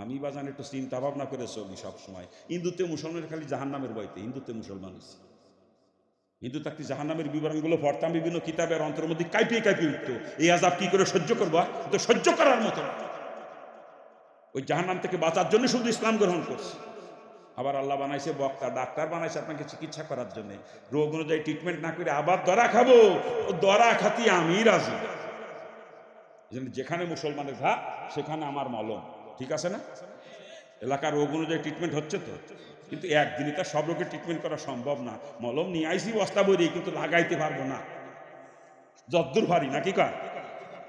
আমি বাজান একটু চিন্তা ভাবনা করে চলি সবসময়। হিন্দুতে মুসলমানের খালি জাহান্নামের বইতে হিন্দুতে মুসলমান হয়েছে হিন্দু থাকতে জাহান্নামের বিবরণগুলো পড়তাম, বিভিন্ন কিতাবের অন্তর মধ্যে কাঁপিয়ে কাইপিয়ে উঠতো। এই আজাব কি করে সহ্য করব তো সহ্য করার মতো। ওই জাহান্নাম থেকে বাঁচার জন্য শুধু ইসলাম গ্রহণ করছে। আবার আল্লাহ বানাইছে, বক্তা, ডাক্তার বানাইছে আপনাকে চিকিৎসা করার জন্য। রোগ অনুযায়ী ট্রিটমেন্ট না করে আবার দরা খাব, ও দরা খাতি আমি রাজি। যেখানে মুসলমানের ঘা সেখানে আমার মলম। ঠিক আছে না? এলাকার রোগ অনুযায়ী ট্রিটমেন্ট হচ্ছে তো, কিন্তু একদিনে তার সব রোগের ট্রিটমেন্ট করা সম্ভব না। মলম নিয়ে আইসি, বস্তা বই কিন্তু লাগাইতে পারব না। যদ্দূর ভারী নাকি কা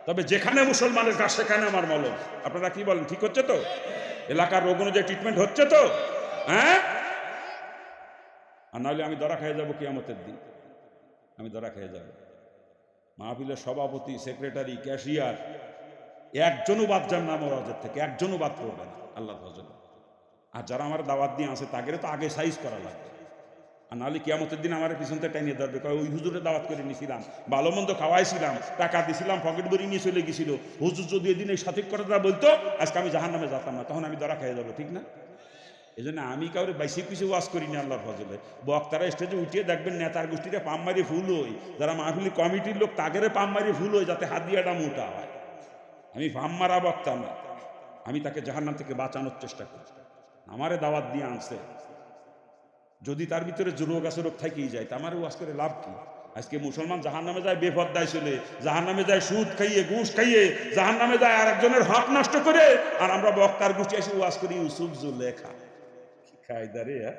তবে যেখানে মুসলমানের কাজ, সেখানে আমার মলম। আপনারা কি বলেন, ঠিক হচ্ছে তো? এলাকার রোগ অনুযায়ী ট্রিটমেন্ট হচ্ছে তো হ্যাঁ? আর নাহলে আমি দরা খেয়ে যাব কিয়ামতের দিন। আমি দরা খেয়ে যাব। মাহফিলের সভাপতি, সেক্রেটারি, ক্যাশিয়ার একজনও বাদ যান না মরাজের থেকে একজনও বাদ পড়বে না আল্লাহ আর যারা আমার দাওয়াত দিয়ে আসে তাদের তো আগে সাইজ করা লাগবে। আর নাহলে কিয়ামতের দিন আমার পিছন থেকে টাইনিয়ে ধরবে, কয়, ওই হুজুরে দাওয়াত করে নিয়েছিলাম ভালো মন্দ খাওয়াইছিলাম, টাকা দিছিলাম, পকেট ভরি নিয়ে চলে গেছিল। হুজুর যদি এদিন এই সঠিক কথাটা বলতো, আজকে আমি জাহান নামে যেতাম না, তখন আমি ধরা খেয়ে যাব, ঠিক না? এই জন্য আমি কাউরে বাইসে কিছু ওয়াজ করি না আল্লাহর ফজলে। বক্তারা স্টেজে উঠিয়ে দেখবেন, নেতার গোষ্ঠীটা পাম মারি ফুল হই। যারা মাহফিলি কমিটির লোক, তাগেরে পাম মারি ফুল হই, যাতে হাত দিয়াটা মোটা হয়। আমি পাম মারা বক্তা না আমি তাকে জাহান্নাম থেকে বাঁচানোর চেষ্টা করি। আমারে দাওয়াত দিয়ে আনছে। যদি তার ভিতরে রোগ আছে, রোগ থাকেই যায়, তা আমার ওয়াজ করে লাভ কি? আজকে মুসলমান জাহান নামে যায় বেফদ্দায় চলে জাহান নামে যায় সুদ খাইয়ে, ঘুষ খাইয়ে জাহান নামে যায় আর একজনের হক নষ্ট করে, আর আমরা বক্তার গোষ্ঠী এসে ওয়াজ করি ইউসুফ জুলেখা। কি কায়দা রে হ্যাঁ?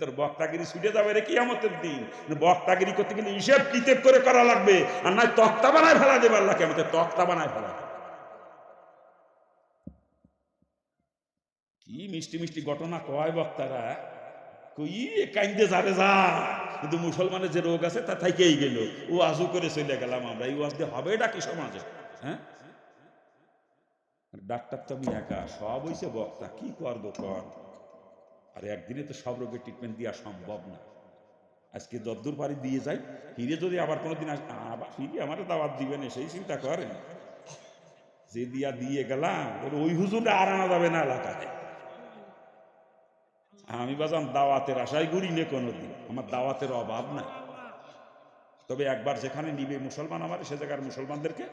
তোর বক্তাগিরি ছুটে যাবে রে কিয়ামতের দিন। বক্তাগিরি করতে গেলে হিসেব কিতেব করে করা লাগবে, আর নয় তক্তা বানায় ফেলা দেবে আল্লাহ কেমতে তক্তা বানায় ফেলা দেবে। কি মিষ্টি মিষ্টি ঘটনা কয় বক্তারা? কই কাইন্দে যাবে যা। কিন্তু মুসলমানের যে রোগ আছে, তা থাকেই গেল। ও আজু করে চলে গেলাম আমরা। এই ওয়াজ দিয়ে হবে এটা কি সমাজে? হ্যাঁ? ডাক্তার তো আমি একা। সব হইছে বক্তা। কি করব কর আর একদিনে তো সব রোগের ট্রিটমেন্ট দেওয়া সম্ভব না। আজকে যদ্দূর পারি দিয়ে যাই। ফিরে যদি আবার কোনোদিন আস- আবার ফিরে আমার দাওয়াত দিবেন সেই চিন্তা করেন। যে দিয়া দিয়ে গেলাম ওই হুজুরটা আর আনা যাবে না এলাকায়। আমি বাজান দাওয়াতের আশাই করি নে কোনোদিন। আমার দাওয়াতের অভাব নাই। তবে একবার যেখানে নিবে মুসলমান আমার, সে জায়গার মুসলমানদেরকে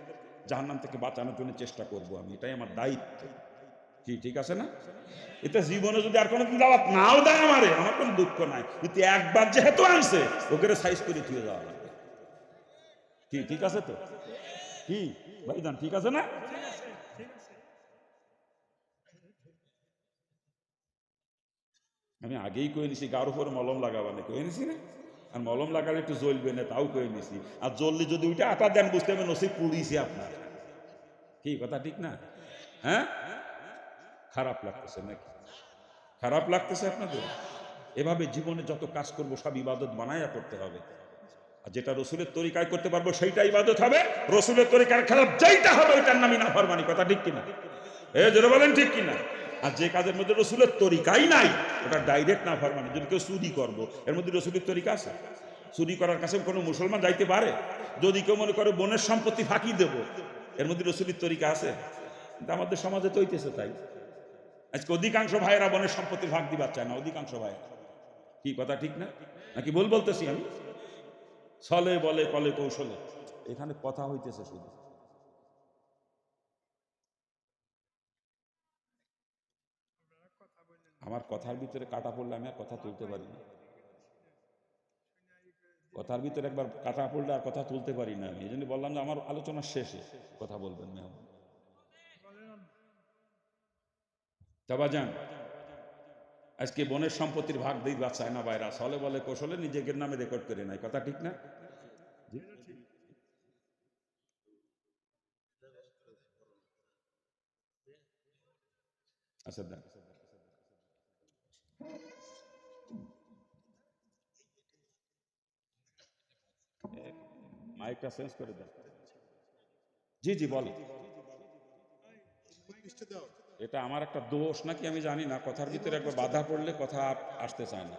জাহান্নাম থেকে বাঁচানোর জন্য চেষ্টা করব আমি। এটাই আমার দায়িত্ব। কি, ঠিক আছে না? এতে জীবনে যদি আর কোনো দাওয়াত নাও দেয় আমারে, আমার কোনো দুঃখ নাই। কিন্তু একবার যেহেতু আনছে ওকে সাইজ করে থুয়ে যাওয়া লাগবে। কি, ঠিক আছে তো? কি? ভাইজান, ঠিক আছে না? আমি আগেই কয়ে নিছি, গার উপরে মলম লাগাবানে। কয়ে নিছি না? আর মলম লাগালে একটু জ্বলবে না, তাও কয়ে নিছি। আর জ্বললে যদি ওইটা আটা দেন, বুঝতে হবে নসিব পুড়িয়েছে আপনার। কি, কথা ঠিক না? হ্যাঁ? খারাপ লাগতেছে নাকি? খারাপ লাগতেছে আপনাদের? এভাবে জীবনে যত কাজ করব, সব ইবাদত বানায়া করতে হবে। আর যেটা রসুলের তরিকায় করতে পারব, সেইটা ইবাদত হবে। রসুলের তরিকার খারাপ যেইটা হবে, ওইটার নামই না ফরমানি কথা ঠিক কিনা? এ জোরে বলেন ঠিক কিনা? আর যে কাজের মধ্যে রসুলের তরিকাই নাই, ওটা ডাইরেক্ট না ফরমানি, যদি কেউ চুরি করব, এর মধ্যে রসুলের তরিকা আছে। চুরি করার কাছে কোনো মুসলমান যাইতে পারে? যদি কেউ মনে করে বোনের সম্পত্তি ফাঁকি দেব, এর মধ্যে রসুলের তরিকা আছে। কিন্তু আমাদের সমাজে তো হইতেছে তাই। আজকে অধিকাংশ ভাইয়েরা বোনের সম্পত্তি ভাগ দিবার চায় না, অধিকাংশ ভাইয়েরা। কি কথা ঠিক না? নাকি ভুল বলতেছি আমি? ছলে বলে কলে কৌশলে। এখানে কথা হইতেছে শুধু। আমার কথার ভিতরে কাটা পড়লে আমি আর কথা তুলতে পারি না। কথার ভিতরে একবার কাটা পড়লে আর কথা তুলতে পারি না আমি। এই জন্য বললাম যে আমার আলোচনা শেষে কথা বলবেন মেহমান। যান। আজকে বনের সম্পত্তির ভাগ দিই বা চায় না বাইরা ছলে বলে কৌশলে নিজেদের নামে রেকর্ড করে নাই কথা ঠিক না? আচ্ছা দেন। মাইকটা চেঞ্জ করে দেন জি জি এটা আমার একটা দোষ নাকি আমি জানি না। কথার ভিতরে একবার বাধা পড়লে কথা আসতে চায় না।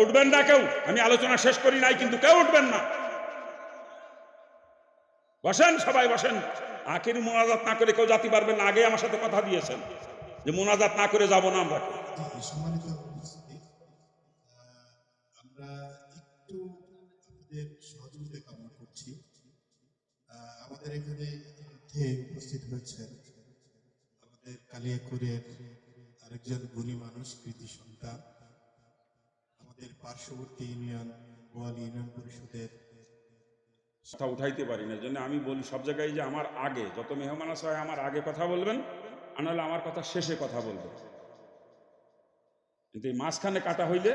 উঠবেন না কেউ। আমি আলোচনা শেষ করি নাই, কিন্তু কেউ উঠবেন না। বসেন, সবাই বসেন। আখির মোনাজাত না করে কেউ জাতি পারবেন না আগে আমার সাথে কথা দিয়েছেন। যে মোনাজাত না করে যাব না আমরা। আমাদের এখানে ইতিমধ্যে উপস্থিত হয়েছেন আমাদের কালিয়াকুরের আরেকজন গুণী মানুষ, কৃতি সন্তান। আমাদের পার্শ্ববর্তী ইউনিয়ন বোয়ালি ইউনিয়ন পরিষদের কথা উঠাইতে পারি না। জন্য আমি বলি সব জায়গায় যে আমার আগে, যত মেহমান আসা হয় আমার আগে কথা বলবেন, আর নাহলে আমার কথা শেষে কথা বলবেন কিন্তু এই মাঝখানে কাটা হইলে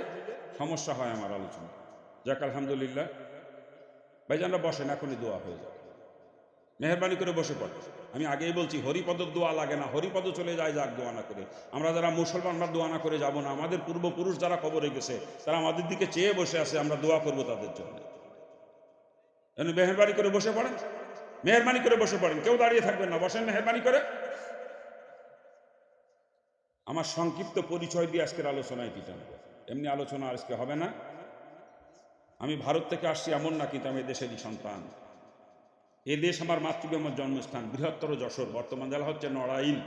সমস্যা হয় আমার আলোচনা। যাক, আলহামদুলিল্লাহ। ভাইজানরা বসেন, এখনই দোয়া হয়ে যাবে। মেহরবানি করে বসে পড়ে আমি আগেই বলছি, হরিপদ দোয়া লাগে না, হরিপদ চলে যায়, যাক, দোয়া না করে। আমরা যারা মুসলমানরা দোয়া না করে যাব না, আমাদের পূর্বপুরুষ যারা কবরে গেছে, তারা আমাদের দিকে চেয়ে বসে আছে, আমরা দোয়া করব তাদের জন্য। যেন মেহরবানি করে বসে পড়েন। মেহরবানি করে বসে পড়েন। কেউ দাঁড়িয়ে থাকবেন না, বসেন মেহরবানি করে। আমার সংক্ষিপ্ত পরিচয় দিয়ে আজকের আলোচনায় দিতাম। এমনি আলোচনা আজকে হবে না। আমি ভারত থেকে আসছি এমন না, কিন্তু আমি দেশেরই সন্তান। এ দেশ আমার মাতৃভূমি আমার জন্মস্থান, বৃহত্তর যশোর। বর্তমান জেলা হচ্ছে নড়াইল।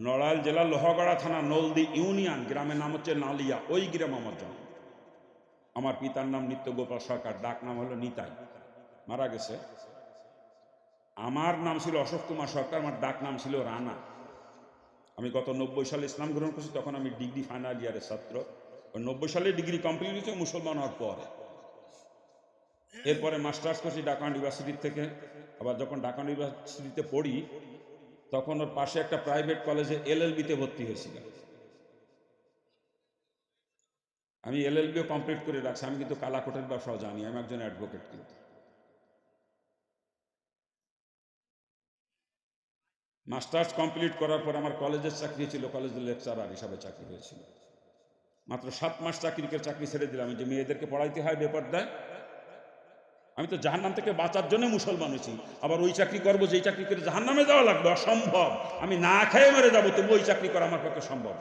নড়াইল জেলার লোহাগড়া থানা নলদি ইউনিয়ন, গ্রামের নাম হচ্ছে নালিয়া। ওই গ্রাম আমার জন্ম। আমার পিতার নাম নিত্য গোপাল সরকার, ডাক নাম হলো নিতাই। মারা গেছে। আমার নাম ছিল অশোক কুমার সরকার, আমার ডাক নাম ছিল রানা। আমি গত নব্বই সালে ইসলাম গ্রহণ করছি, তখন আমি ডিগ্রি ফাইনাল ইয়ারের ছাত্র। নব্বই সালে ডিগ্রি কমপ্লিট হয়েছে, মুসলমান হওয়ার পর। এরপরে মাস্টার্স করছি ঢাকা ইউনিভার্সিটি থেকে। আবার যখন ঢাকা ইউনিভার্সিটিতে পড়ি, তখন ওর পাশে একটা প্রাইভেট কলেজে এল এলএলবিতে ভর্তি হয়েছিলাম। আমি এলএলবিও কমপ্লিট করে রাখছি, আমি কিন্তু কালাকোটের ব্যবসাও জানি, আমি একজন অ্যাডভোকেট কিন্তু। মাস্টার্স কমপ্লিট করার পর আমার কলেজের চাকরি ছিল কলেজের লেকচারার হিসাবে চাকরি হয়েছিল। মাত্র সাত মাস চাকরিকে চাকরি ছেড়ে দিলাম, যে মেয়েদেরকে পড়াইতে হয় ব্যাপার দেয় আমি তো জাহান্নাম থেকে বাঁচার জন্য মুসলমান হয়েছি, আবার ওই চাকরি করব, যেই চাকরি করে জাহান্নামে যাওয়া লাগবে, অসম্ভব। আমি না খেয়ে মেরে যাব তবু ওই চাকরি করা আমার পক্ষে সম্ভব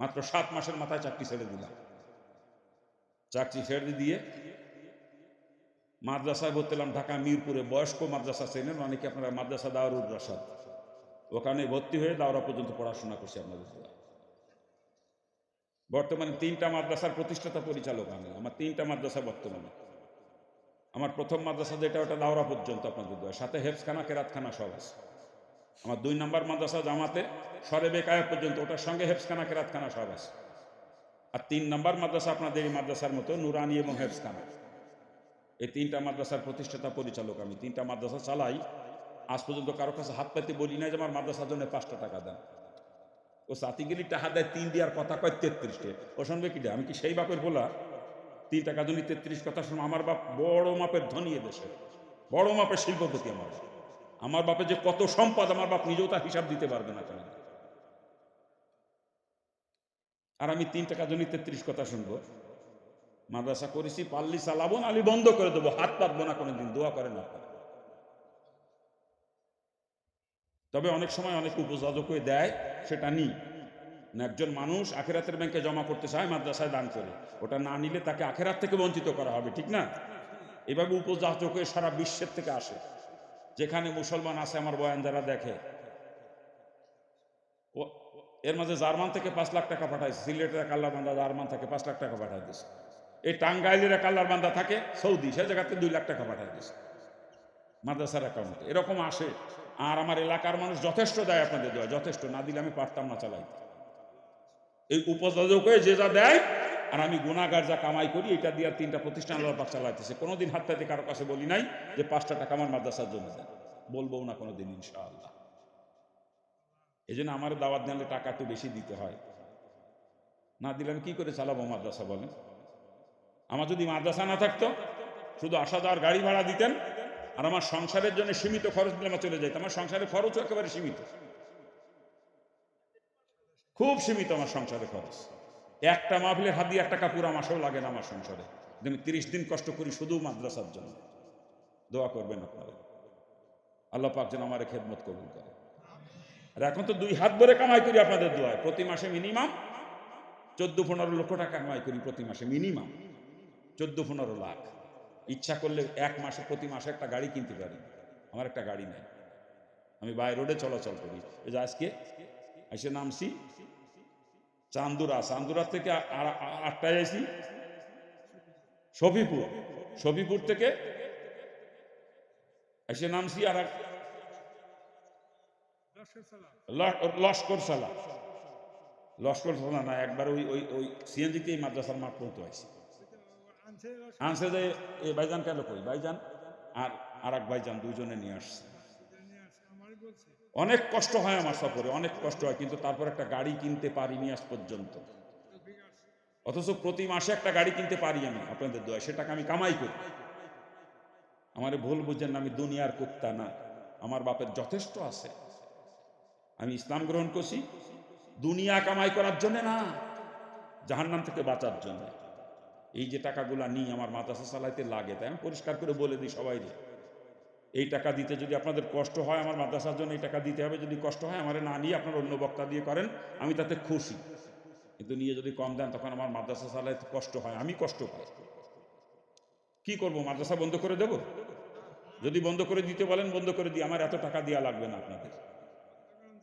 মাত্র সাত মাসের মাথায় চাকরি ছেড়ে দিলাম। চাকরি ছেড়ে দিয়ে মাদ্রাসায় ভর্তি হলাম ঢাকা মিরপুরে। বয়স্ক মাদ্রাসা চেনেন, অনেকে আপনারা মাদ্রাসা দাওয়ারুর রাসাদ ওখানে ভর্তি হয়ে দাওরা পর্যন্ত পড়াশোনা করছি আপনাদের বর্তমানে তিনটা মাদ্রাসার প্রতিষ্ঠাতা পরিচালক আমি। আমার তিনটা মাদ্রাসা বর্তমানে। আমার প্রথম মাদ্রাসা যেটা, ওটা দাওরা পর্যন্ত আপনাদের দেওয়া। সাথে হেফসখানা কেরাতখানা সব আছে। আমার দুই নম্বর মাদ্রাসা জামাতে সরে বেকায়া পর্যন্ত, ওটার সঙ্গে হেফসখানা কেরাতখানা সব আছে। আর তিন নম্বর মাদ্রাসা আপনাদের এই মাদ্রাসার মতো, নুরানি এবং হেফসখানা এই তিনটা মাদ্রাসার প্রতিষ্ঠাতা পরিচালক আমি। তিনটা মাদ্রাসা চালাই, আজ পর্যন্ত কারও কাছে হাত পাইতে বলি না যে আমার মাদ্রাসার জন্য পাঁচটা টাকা দেন। ও সাতিগিরি টাকা দেয়, তিন দেওয়ার কথা কয় তেত্রিশটে। ও শুনবে কি আমি কি সেই বাপের বলা তিন টাকা জন্য তেত্রিশ কথা শুনে আমার বাপ বড় মাপের ধনী দেশে। বড় মাপের শিল্পপতি আমার। আমার বাপের যে কত সম্পদ, আমার বাপ নিজেও তার হিসাব দিতে পারবে না কেন? আর আমি তিন টাকা জন্য তেত্রিশ কথা শুনব। মাদ্রাসা করেছি পাল্লি চালাবো না আলি বন্ধ করে দেবো। হাত পাতবো না কোনোদিন, দোয়া করে না। তবে অনেক সময় অনেক উপযোজক হয়ে দেয়, সেটা নিই একজন মানুষ আখেরাতের ব্যাংকে জমা করতে চায়, মাদ্রাসায় দান করে। ওটা না নিলে তাকে আখেরাত থেকে বঞ্চিত করা হবে, ঠিক না? এভাবে উপযাচক সারা বিশ্বের থেকে আসে। যেখানে মুসলমান আছে, আমার বয়ান যারা দেখে এর মাঝে জার্মান থেকে পাঁচ লাখ টাকা পাঠাইছে। সিলেটের কাল্লার বান্দা জার্মান থেকে পাঁচ লাখ টাকা পাঠাই দিছে। এই টাঙ্গাইলের কাল্লার বান্দা থাকে, সৌদি, সে জায়গাতে দুই লাখ টাকা পাঠাই দিছে। মাদ্রাসার অ্যাকাউন্টে এরকম আসে। আর আমার এলাকার মানুষ যথেষ্ট দেয় আপনাদের দেওয়া যথেষ্ট। না দিলে আমি পারতাম না চালাইতে। এই উপযোজক যে যা দেয় আর আমি গুণাগার যা কামাই করি, এটা দিয়ে তিনটা প্রতিষ্ঠান আল্লাহ পাক চালাইতেছে। কোনোদিন হাত পাতে কারও কাছে বলি নাই যে পাঁচটা টাকা আমার মাদ্রাসার জন্য দেন। বলব না কোনোদিন, ইনশাআল্লাহ। এই জন্য আমার দাওয়াত দিলে টাকা একটু বেশি দিতে হয়। না দিলে আমি কি করে চালাবো মাদ্রাসা বলেন? আমার যদি মাদ্রাসা না থাকতো, শুধু আসা যাওয়ার গাড়ি ভাড়া দিতেন আর আমার সংসারের জন্য সীমিত খরচ দিলে আমার চলে যেত আমার সংসারের খরচও একেবারে সীমিত। খুব সীমিত আমার সংসারের খরচ। একটা মাহফিলের হাত দিয়ে একটা কাপুর মাসেও লাগে না আমার সংসারে। আমি তিরিশ দিন কষ্ট করি শুধু মাদ্রাসার জন্য। দোয়া করবেন আপনারা। আল্লাহ পাক যেন আমার খেদমত কবুল করে। আর এখন তো দুই হাত ভরে কামাই করি আপনাদের দোয়ায়। প্রতি মাসে মিনিমাম চোদ্দ পনেরো লক্ষ টাকা কামাই করি প্রতি মাসে মিনিমাম। চোদ্দ পনেরো লাখ। ইচ্ছা করলে এক মাসে প্রতি মাসে একটা গাড়ি কিনতে পারি। আমার একটা গাড়ি নেই। আমি বাই রোডে চলাচল করি। এই যে আজকে এসে নামছি। চান্দুরা চান্দুরা থেকে আটটায় আইছি শফিপুর শফিপুর থেকে এসে নামছি আর লস্কর সালা লস্কর সালা না, একবার ওই ওই ওই সিএনজিতে এই মাদ্রাসার মাঠ পর্যন্ত আইছি। আনসে যে এ ভাইজান কেন কই? ভাইজান আর আর এক ভাইজান দুইজনে নিয়ে আসছে। অনেক কষ্ট হয় আমার সফরে, অনেক কষ্ট হয়, কিন্তু তারপর একটা গাড়ি কিনতে পারিনি আজ পর্যন্ত। অথচ প্রতি মাসে একটা গাড়ি কিনতে পারি আমি, আপনাদের দোয়া সেটাকে আমি কামাই করি। আমার ভুল বুঝেন আমি দুনিয়ার কুত্তা না, আমার বাপের যথেষ্ট আছে। আমি ইসলাম গ্রহণ করছি, দুনিয়া কামাই করার জন্য না, জাহান্নাম থেকে বাঁচার জন্য। এই যে টাকাগুলা নিই, আমার মাদ্রাসা চালাইতে লাগে, তাই আমি পরিষ্কার করে বলে দিই সবাই এই টাকা দিতে যদি আপনাদের কষ্ট হয় আমার মাদ্রাসার জন্য এই টাকা দিতে হবে, যদি কষ্ট হয় আমার না নিয়ে আপনার অন্য বক্তা দিয়ে করেন, আমি তাতে খুশি। কিন্তু নিয়ে যদি কম দেন, তখন আমার মাদ্রাসা চালাইতে কষ্ট হয়, আমি কষ্ট পাই। কি করব, মাদ্রাসা বন্ধ করে দেব? যদি বন্ধ করে দিতে বলেন, বন্ধ করে দিই আমার এত টাকা দেওয়া লাগবে না আপনাদের।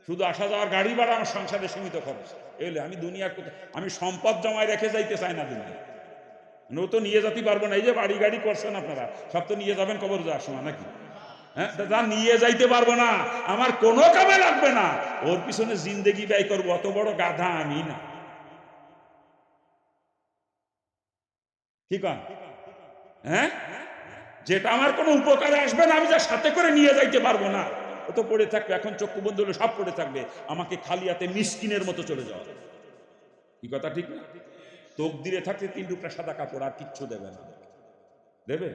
শুধু আসা যাওয়ার গাড়ি ভাড়া, আমার সংসারে সীমিত খরচ। এলে আমি দুনিয়ার আমি সম্পদ জমায় রেখে যাইতে চাই না ও তো নিয়ে যেতে পারব না, এই যে বাড়ি গাড়ি করছেন আপনারা, সব তো নিয়ে যাবেন কবর যাওয়ার সময় নাকি? যা নিয়ে যাইতে পারব না। আমার কোনো কামে লাগবে না। ওর পিছনে জিন্দেগি ব্যয় করব। অত বড় গাধা আমি না। কি কন? হ্যাঁ? যেটা আমার কোনো উপকারে আসবে না, আমি যা সাথে করে নিয়ে যাইতে পারব না। ও তো পড়ে থাকবে। এখন চক্ষু বন্ধ হলে সব পড়ে থাকবে। আমাকে খালি হাতে মিসকিনের মতো চলে যাওয়া কি কথা, ঠিক না? তোক দিয়ে থাকলে তিন টুকরা সাদা কাপড় আর কিচ্ছু দেবে না। দেবে?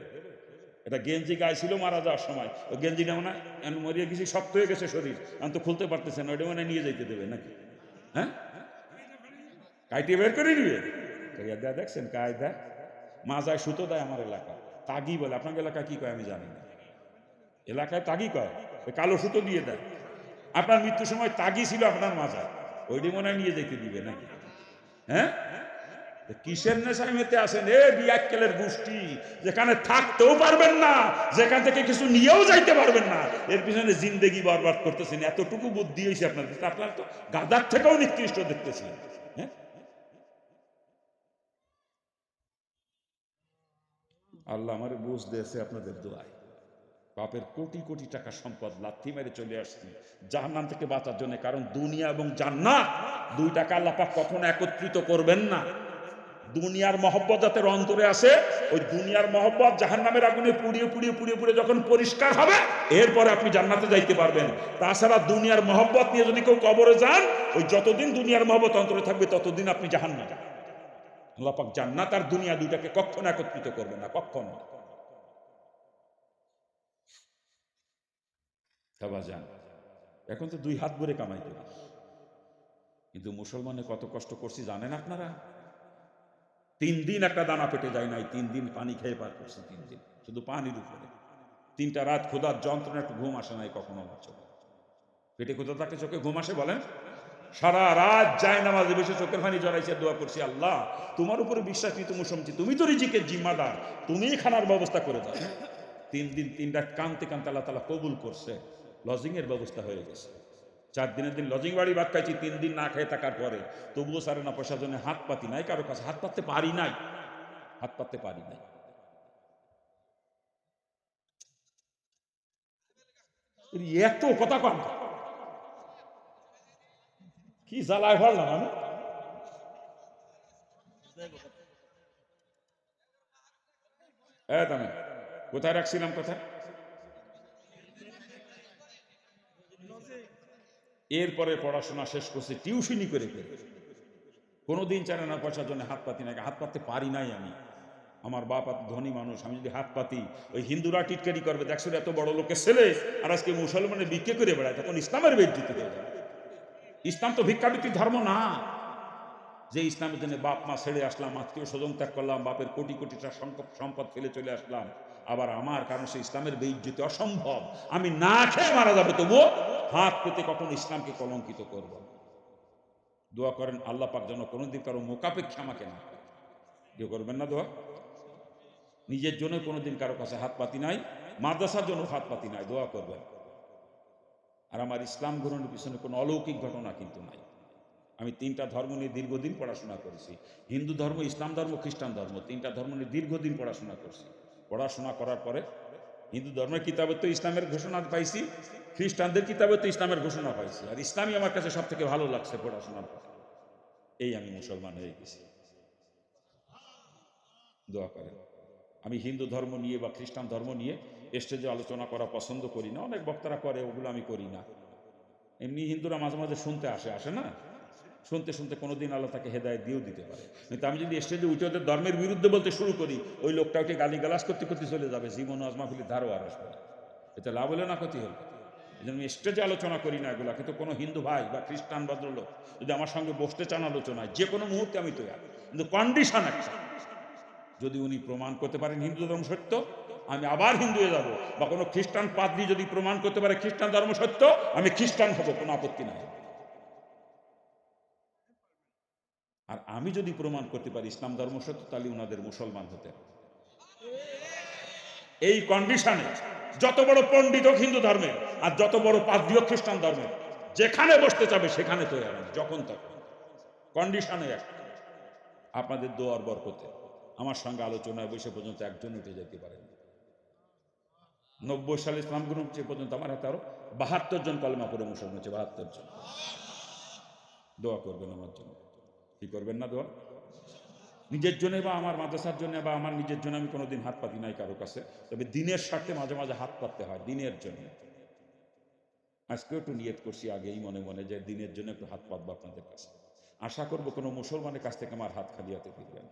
এটা গেঞ্জি গায়ে ছিল মারা যাওয়ার সময়। ও মনে হয় এখন মরিয়ে গেছি, শক্ত হয়ে গেছে শরীর। এখন তো খুলতে পারতেছে না ওটা মানে নিয়ে যাইতে দেবে নাকি? হ্যাঁ? কাইটে বের করে নিবে? কাইয়া দেখছেন, কায়দা? মাজায় সুতো দেয় আমার এলাকা। তাগি বলে, আপনার এলাকা কি কয় আমি জানি না। এলাকায় তাগি কয় কালো সুতো দিয়ে দেয়। আপনার মৃত্যুর সময় তাগি ছিল আপনার মাজায়। ওইটি মনে নিয়ে যেতে দিবে নাকি? হ্যাঁ? কিসের নেশায় মেতে আসেন এ বিয়াক্কেলের গোষ্ঠী, যেখানে থাকতেও পারবেন না, যেখান থেকে কিছু নিয়েও যাইতে পারবেন না। এর পিছনে জিন্দেগি বরবাদ করতেছেন, এতটুকু বুদ্ধি হয়েছে আপনার ভিতরে আপনার তো গাদার থেকেও নিকৃষ্ট দেখতেছেন। হ্যাঁ? আল্লাহ আমার বুঝ দিয়েছে আপনাদের দোয়ায়। বাপের কোটি কোটি টাকা সম্পদ, লাথি মেরে চলে আসছি। জাহান্নাম থেকে বাঁচার জন্য, কারণ দুনিয়া এবং জান্নাত দুই টাকা আল্লাহ পাক কখনো একত্রিত করবেন না। দুনিয়ার মহব্বত যাদের অন্তরে আসে, ওই দুনিয়ার মহব্বত জাহান্নামের আগুনে পুড়িয়ে পুড়িয়ে পুড়িয়ে পুড়িয়ে যখন পরিষ্কার হবে, এরপরে আপনি জান্নাতে যাইতে পারবেন। তাছাড়া দুনিয়ার মহব্বত নিয়ে যদি কেউ কবরে যান, ওই যতদিন দুনিয়ার মহব্বত অন্তরে থাকবে, ততদিন আপনি জাহান্নাম আল্লাহ পাক জান্নাত আর দুনিয়া দুইটাকে কখনো একত্রিত করবে না, কখনো। যান। এখন তো দুই হাত ভরে কামাই কিন্তু মুসলমানে কত কষ্ট করছি জানেন আপনারা? তিন দিন একটা দানা পেটে যায় নাই, তিন দিন পানি খেয়ে পার করছি তিন দিন, শুধু পানির উপরে। তিনটা রাত খোদার যন্ত্রণা, একটু ঘুম আসে নাই কখনো আমার চোখে। পেটে খোদা থাকলে চোখে ঘুম আসে বলেন? সারা রাত যায় নামাজে, বসে চোখের পানি জড়াইছে, দোয়া করছি, আল্লাহ, তোমার উপরে বিশ্বাস নিত মুসমছি তুমি তো রিজিকের জিম্মাদার তুমিই খানার ব্যবস্থা করে দাও। তিন দিন, তিন রাত কানতে কানতে আল্লাহ তালা কবুল করছে লজিং এর ব্যবস্থা হয়ে গেছে। চার দিনের দিন লজিং বাড়ি ভাত খাইছি, তিন দিন না খেয়ে থাকার পরে। তবুও সারে না পয়সার জন্য হাত পাতি নাই, কারও কাছে হাত পাততে পারি নাই। হাত পাততে পারি নাই। এত কথা কম কি জ্বালায় ভরলাম আমি? কোথায় রাখছিলাম কথা? এরপরে পড়াশোনা শেষ করছে টিউশনি করে করে কোনোদিন চারে না পয়সার জন্য হাত পাতি না হাত পাততে পারি নাই আমি। আমার বাপ ধনী মানুষ, আমি যদি হাত পাতি, ওই হিন্দুরা টিটকারি করবে, দেখছ এত বড় লোকের ছেলে, আর আজকে মুসলমানের বিক্রি করে বেড়ায়, তখন ইসলামের বেজ্জিত হয়ে যাবে ইসলাম তো ভিক্ষাবৃত্তির ধর্ম না। যে ইসলামের জন্য বাপ, মা ছেড়ে আসলাম, আত্মীয় স্বজন ত্যাগ করলাম, বাপের কোটি কোটি সম্পদ ফেলে চলে আসলাম আবার আমার কারণ সে ইসলামের বেইজ্জতি অসম্ভব। আমি না খেয়ে মারা যাবে, তবুও হাত পেতে কখন ইসলামকে কলঙ্কিত করব দোয়া করেন, আল্লাহ পাক যেন কোনোদিন কারও মোকাপেক্ষা আমাকে না। কেউ করবেন না দোয়া? নিজের জন্য কোনোদিন কারও কাছে হাত পাতি নাই, মাদ্রাসার জন্য হাত পাতি নাই, দোয়া করবেন। আর আমার ইসলাম গ্রহণের পিছনে কোনো অলৌকিক ঘটনা কিন্তু নাই। আমি তিনটা ধর্ম নিয়ে দীর্ঘদিন পড়াশোনা করেছি। হিন্দু ধর্ম, ইসলাম ধর্ম, খ্রিস্টান ধর্ম, তিনটা ধর্ম নিয়ে দীর্ঘদিন পড়াশোনা করছি। পড়াশোনা করার পরে হিন্দু ধর্মের কিতাবে তো ইসলামের ঘোষণা পাইছি, খ্রিস্টানদের কিতাবে তো ইসলামের ঘোষণা পাইছি। আর ইসলামই আমার কাছে সব থেকে ভালো লাগছে পড়াশোনার পরে এই আমি মুসলমান হয়ে গেছি। দোয়া করেন। আমি হিন্দু ধর্ম নিয়ে বা খ্রিস্টান ধর্ম নিয়ে স্টেজে আলোচনা করা পছন্দ করি না। অনেক বক্তারা করে, ওগুলো আমি করি না। এমনি হিন্দুরা মাঝে মাঝে শুনতে আসে আসে না? শুনতে শুনতে কোনোদিন আল্লাহ তাকে হেদায় দিয়েও দিতে পারে। কিন্তু আমি যদি স্টেজে উঠে ওদের ধর্মের বিরুদ্ধে বলতে শুরু করি, ওই লোকটা ওকে গালি গালাস করতে করতে চলে যাবে, জীবন আজমাফুলির ধারও আর আসবে। এতে লাভ হলে না ক্ষতি হলো। এই জন্য আমি স্টেজে আলোচনা করি না এগুলা কিন্তু কোনো হিন্দু ভাই বা খ্রিস্টান, ভদ্রলোক যদি আমার সঙ্গে বসতে চান আলোচনায়, যে কোনো মুহূর্তে আমি তৈরি কিন্তু কন্ডিশন একটা। যদি উনি প্রমাণ করতে পারেন হিন্দু ধর্ম সত্য, আমি আবার হিন্দু হয়ে যাব। বা কোনো খ্রিস্টান পাদ্রী যদি প্রমাণ করতে পারে খ্রিস্টান ধর্ম সত্য, আমি খ্রিস্টান হব, কোনো আপত্তি নাই আর আমি যদি প্রমাণ করতে পারি, ইসলাম ধর্ম সত্য, তাহলে ওনাদের মুসলমান হতে এই কন্ডিশনে যত বড় পণ্ডিত হিন্দু ধর্মের আর যত বড় পাদ্রী হোক খ্রিস্টান ধর্মের যেখানে বসতে চাবে সেখানে তো যখন তখন। কন্ডিশনে একটা আপনাদের দোয়ার বরকতে আমার সঙ্গে আলোচনায় বসে পর্যন্ত একজন উঠে যেতে পারেন। নব্বই সালে ইসলাম গ্রহণ যে পর্যন্ত আমার হাতে আরও বাহাত্তর জন কলমা পড়ে মুসলমান হচ্ছে, বাহাত্তর জন। দোয়া করবেন আমার জন্য। কি করবেন না দোয়া? নিজের জন্য বা আমার মাদ্রাসার জন্য বা আমার নিজের জন্য আমি কোনোদিন হাত পাতি নাই কারও কাছে। তবে দিনের স্বার্থে মাঝে মাঝে হাত পাততে হয় দিনের জন্য। আজকেও একটু নিয়ত করছি আগেই মনে মনে যে দিনের জন্য একটু হাত পাতবো আপনাদের কাছে। আশা করব কোনো মুসলমানের কাছ থেকে আমার হাত খালি হাতে ফিরবেন।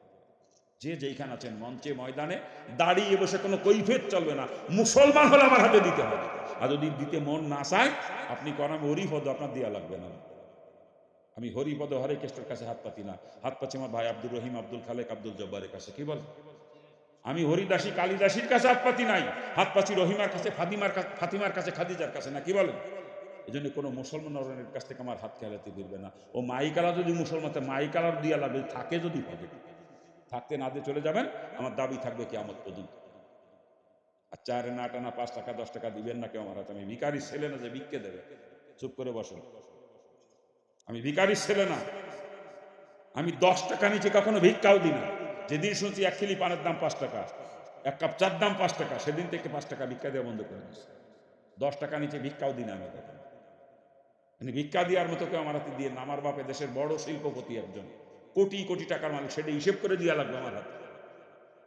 যে যেইখানে আছেন মঞ্চে, ময়দানে, দাঁড়িয়ে বসে কোনো কৈফেত চলবে না। মুসলমান হলে আমার হাতে দিতে হবে। আর যদি দিতে মন না চায়, আপনি করেন হরিপদ আপনার দেওয়া লাগবে না। আমি হরিপদ হরে কেষ্টর কাছে হাত পাতি না। হাত পাচ্ছি আমার ভাই আব্দুর রহিম, আব্দুল খালেক, আব্দুল জব্বারের কাছে। কি বল? আমি হরিদাসী, কালিদাসীর কাছে হাত পাতি নাই। হাত পাচ্ছি রহিমার কাছে, ফাতিমার কাছে ফাতিমার কাছে, খাদিজার কাছে না। কি বলেন এই জন্য কোনো মুসলমান নরনের কাছ থেকে আমার হাত খেলাতে ফিরবে না। ও মাইকালা যদি মুসলমান মাইকালার দিয়া লাগবে থাকে যদি পাবে থাকতে না দিয়ে চলে যাবেন, আমার দাবি থাকবে কি আমার পর্যন্ত। আর চার না টানা পাঁচ টাকা, দশ টাকা দিবেন না কেউ আমার হাতে। আমি ভিকারি ছেলে না যে ভিক্ষে দেবে। চুপ করে বসো আমি ভিকারির ছেলে না। আমি দশ টাকা নিচে কখনো ভিক্ষাও দিই না। যেদিন শুনছি এক খিলি পানের দাম পাঁচ টাকা, এক কাপ চার দাম পাঁচ টাকা, সেদিন থেকে পাঁচ টাকা ভিক্ষা দেওয়া বন্ধ করে দিয়েছি। দশ টাকা নিচে ভিক্ষাও দিই না আমি কখনো। মানে ভিক্ষা দেওয়ার মতো কেউ আমার হাতে দিয়ে না। আমার বাপে দেশের বড় শিল্পপতি একজন। কোটি কোটি টাকার মালিক, সেটা হিসেব করে দেওয়া লাগবে আমার হাতে।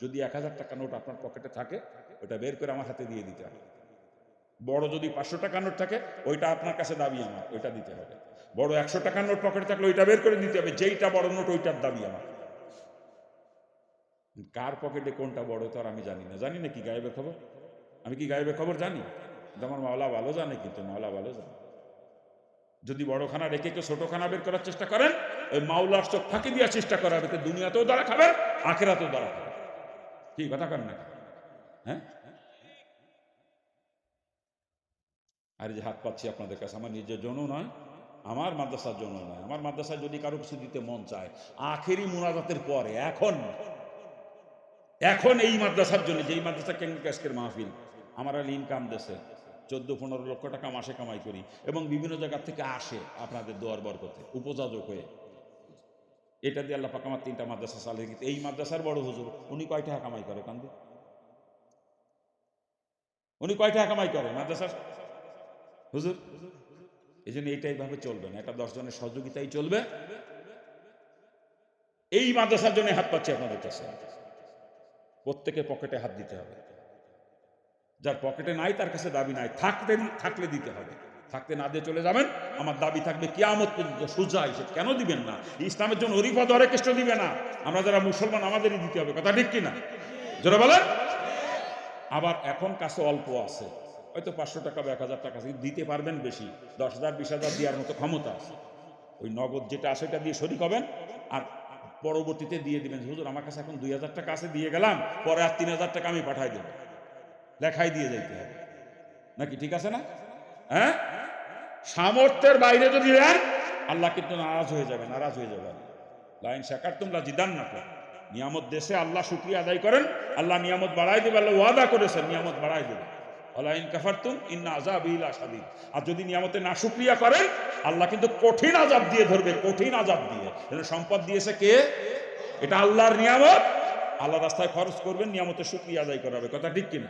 যদি এক হাজার টাকা নোট আপনার পকেটে থাকে, ওটা বের করে আমার হাতে দিয়ে দিতে হবে। বড় যদি পাঁচশো টাকা নোট থাকে, ওইটা আপনার কাছে দাবি আমার, ওইটা দিতে হবে। বড় একশো টাকার নোট পকেটে থাকলে ওইটা বের করে দিতে হবে। যেইটা বড় নোট, ওইটার দাবি আমার। কার পকেটে কোনটা বড় তো আর আমি জানি না। জানি না কি গায়েবের খবর? আমি কি গায়েবের খবর জানি? আমার মাওলা ভালো জানে কিন্তু, মাওলা ভালো জানে। যদি বড়খানা রেখে কেউ ছোটখানা বের করার চেষ্টা করেন, ওই মাওলার চোখ ফাঁকি দেওয়ার চেষ্টা করা এতে দুনিয়াতেও দ্বারা খাবেন, আখেরাতেও দ্বারা খাবেন। কি, কথা করেন না হ্যাঁ? আর যে হাত পাচ্ছি আপনাদের কাছে, আমার নিজের জন্য নয়। আমার মাদ্রাসার জন্য নয়। আমার মাদ্রাসায় যদি কারও কিছু দিতে মন চায়, আখেরি মুনাজাতের পরে, এখন এখন এই মাদ্রাসার জন্য, যেই মাদ্রাসা কেন্দ্রিক আজকের মাহফিল, আমার আর ইনকাম দেশে চোদ্দ পনেরো লক্ষ টাকা মাসে কামাই করি এবং বিভিন্ন জায়গা থেকে আসে আপনাদের দোয়ার বরকতে উপযাজক হয়ে। এটা দিয়ে আল্লাহ পাক আমার তিনটা মাদ্রাসা চালিয়ে গেছে এই মাদ্রাসার বড় হুজুর, উনি কয় টাকা কামাই করে, কান্দি? উনি কয় টাকা কামাই করে মাদ্রাসার? হুজুর এই জন্য এইটাই ভাবে চলবে না। এটা দশজনের সহযোগিতাই চলবে। এই মাদ্রাসার জন্য হাত পাচ্ছি আপনাদের কাছে। প্রত্যেকে পকেটে হাত দিতে হবে। যার পকেটে নাই, তার কাছে দাবি নাই। থাকতে থাকলে দিতে হবে। থাকতে না দিয়ে চলে যাবেন। আমার দাবি থাকবে, কিয়ামত পর্যন্ত সোজা হিসেবে কেন দিবেন না? ইসলামের জন্য হরিপদ হরে কৃষ্ণ দিবে না। আমরা যারা মুসলমান, আমাদেরই দিতে হবে। কথা ঠিক কিনা? জোরে বলেন? আবার এখন কাছে অল্প আছে। হয়তো পাঁচশো টাকা বা এক হাজার টাকা দিতে পারবেন বেশি, দশ হাজার, বিশ হাজার দেওয়ার মতো ক্ষমতা আছে। ওই নগদ যেটা আছে ওটা দিয়ে শরিক হবেন আর পরবর্তীতে দিয়ে দেবেন হুজুর, আমার কাছে এখন দুই হাজার টাকা আছে, দিয়ে গেলাম, পরে আর তিন হাজার টাকা আমি পাঠাই দেবো। লেখাই দিয়ে যাইতে হবে। নাকি ঠিক আছে না? হ্যাঁ? সামর্থ্যের বাইরে যদি দেন, আল্লাহ কিন্তু নারাজ হয়ে যাবে নারাজ হয়ে যাবে লাইন শেখার তোমরা জিদান না কর। নিয়ামত দেশে আল্লাহ শুক্রিয়া আদায় করেন, আল্লাহ নিয়ামত বাড়াই দেবে, আল্লাহ ওয়াদা করেছেন, নিয়ামত বাড়াই দেবে। আল্লাহ কাফারতুম, ইন্না আজাব ইলা আর যদি নিয়ামতে না শুক্রিয়া করেন আল্লাহ কিন্তু কঠিন আজাব দিয়ে ধরবে, কঠিন আজাব দিয়ে। সম্পদ দিয়েছে কে? এটা আল্লাহর নিয়ামত। আল্লাহ রাস্তায় খরচ করবেন, নিয়ামতের শুক্রিয়া আদায় করাবে কথা ঠিক কিনা?